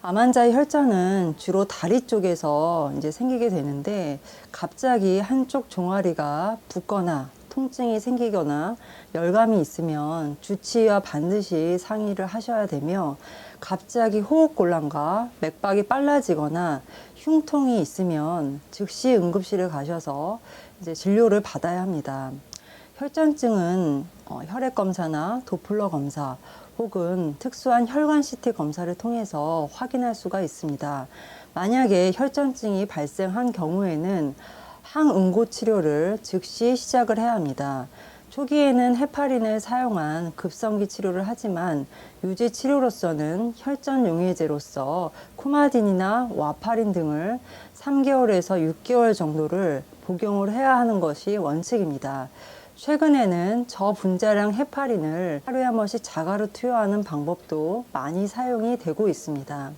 암 환자의 혈전은 주로 다리 쪽에서 이제 생기게 되는데 갑자기 한쪽 종아리가 붓거나 통증이 생기거나 열감이 있으면 주치의와 반드시 상의를 하셔야 되며 갑자기 호흡곤란과 맥박이 빨라지거나 흉통이 있으면 즉시 응급실에 가셔서 이제 진료를 받아야 합니다. 혈전증은 어, 혈액 검사나 도플러 검사 혹은 특수한 혈관 CT 검사를 통해서 확인할 수가 있습니다. 만약에 혈전증이 발생한 경우에는 항응고 치료를 즉시 시작을 해야 합니다. 초기에는 헤파린을 사용한 급성기 치료를 하지만 유지 치료로서는 혈전 용해제로서 쿠마딘이나 와파린 등을 3개월에서 6개월 정도를 복용을 해야 하는 것이 원칙입니다. 최근에는 저분자량 헤파린을 하루에 한 번씩 자가로 투여하는 방법도 많이 사용이 되고 있습니다.